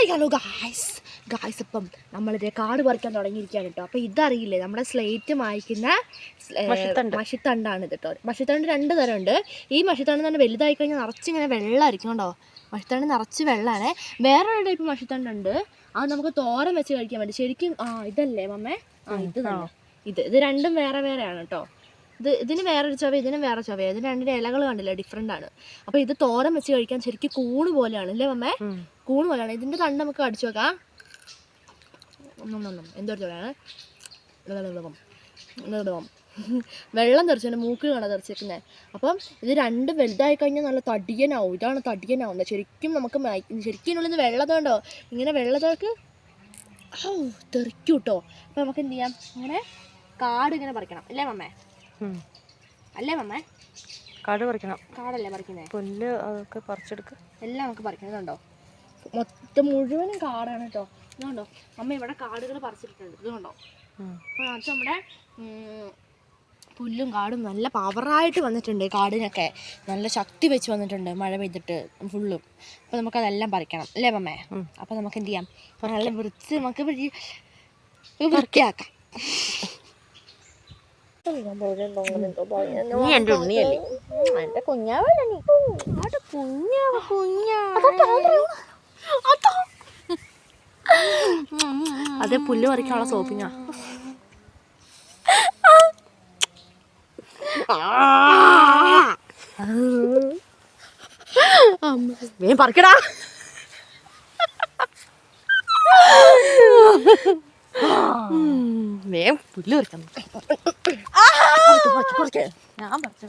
Hi hello guys guys ഇപ്പം നമ്മളിതേ കാട് പറിക്കാൻ തുടങ്ങിയിരിക്കുകയാണ് കേട്ടോ അപ്പോൾ ഇതറിയില്ലേ നമ്മുടെ സ്ലേറ്റ് മായ്ക്കുന്ന മഷിത്തണ്ടാണ് ഇത് കേട്ടോ മഷിത്തണ്ട് രണ്ട് തരമുണ്ട് ഈ മഷിത്തണ്ട് തന്നെ വലുതായി കഴിഞ്ഞാൽ നിറച്ചിങ്ങനെ വെള്ളമായിരിക്കും കേട്ടോ മഷിത്തണ്ട് നിറച്ച് വെള്ളമാണ് വേറൊരു ടൈപ്പ് മഷിത്തണ്ടുണ്ട് അത് നമുക്ക് തോരൻ വെച്ച് കഴിക്കാൻ വേണ്ടി ശരിക്കും ആ ഇതല്ലേ മമ്മേ ആ ഇത് ഇത് ഇത് രണ്ടും വേറെ വേറെയാണ് കേട്ടോ ഇത് ഇതിന് വേറൊരു ചുവ ഇതിന് വേറെ ചുവ ഇതിന് രണ്ടിന്റെ ഇലകൾ കണ്ടില്ല? ഡിഫറെന്റ് ആണ്. അപ്പോൾ ഇത് തോരൻ വെച്ച് കഴിക്കാൻ ശരിക്കും കൂണ് പോലെയാണ്. അല്ലേ മമ്മേ? കൂണ് പോലെയാണ്. ഇതിന്റെ തണ്ട് നമുക്ക് അടിച്ചു വെക്കാം. ഒന്നും ഒന്നും എന്തൊരു ചുവയാണ് വെള്ളം തെറിച്ചു മൂക്കിൽ കാണാൻ തെറിച്ചിരിക്കുന്നത് അപ്പം ഇത് രണ്ട് വലുതായി കഴിഞ്ഞാൽ നല്ല തടിയനാവും. ഇതാണ് തടിയനാവുന്നത്. ശരിക്കും നമുക്ക് ശരിക്കും ഇതിനുള്ളിൽ നിന്ന് വെള്ളം കണ്ടോ ഇങ്ങനെ വെള്ളത്തേക്ക് ഔ തെറിക്കും കേട്ടോ അപ്പം നമുക്ക് എന്ത് ചെയ്യാം? ഇങ്ങനെ കാട് ഇങ്ങനെ പറിക്കണം. അല്ലേ മമ്മേ? അല്ലേ മമ്മ? കാട് പറിക്കണം. കാടല്ലേ പറിക്കുന്നത് പുല്ല് അതൊക്കെ പറിച്ചെടുക്കുക എല്ലാം നമുക്ക് പറിക്കുന്നതുണ്ടോ? മൊത്തം മുഴുവനും കാടാണ് കേട്ടോ. ഇതുകൊണ്ടോ അമ്മ ഇവിടെ കാടുകൾ പറിച്ചിട്ടുണ്ട്. ഇതുകൊണ്ടോ അപ്പോൾ നമ്മുടെ പുല്ലും കാടും നല്ല പവറായിട്ട് വന്നിട്ടുണ്ട് കാടിനൊക്കെ. നല്ല ശക്തി വെച്ച് വന്നിട്ടുണ്ട് മഴ പെയ്തിട്ട് ഫുള്ളും. അപ്പോൾ നമുക്കതെല്ലാം പറിക്കണം. അല്ലേ മമ്മേ? അപ്പൊ അപ്പോൾ നമുക്ക് എന്ത് ചെയ്യാം നല്ല വൃത്തി നമുക്ക് വൃത്തിയാക്കാം. നീ എന്റെ ഉണ്ണിയല്ലേ എന്റെ കുഞ്ഞാവല്ലേ നീ? കുഞ്ഞാവ കുഞ്ഞാവ അതെ പുല്ല് പറിക്കാനുള്ള സോപ്പിങ്ങാ. വേഗം പറിക്കടാ. വേം പുല്ല് പറിക്കണം. ഞാൻ പറിച്ചു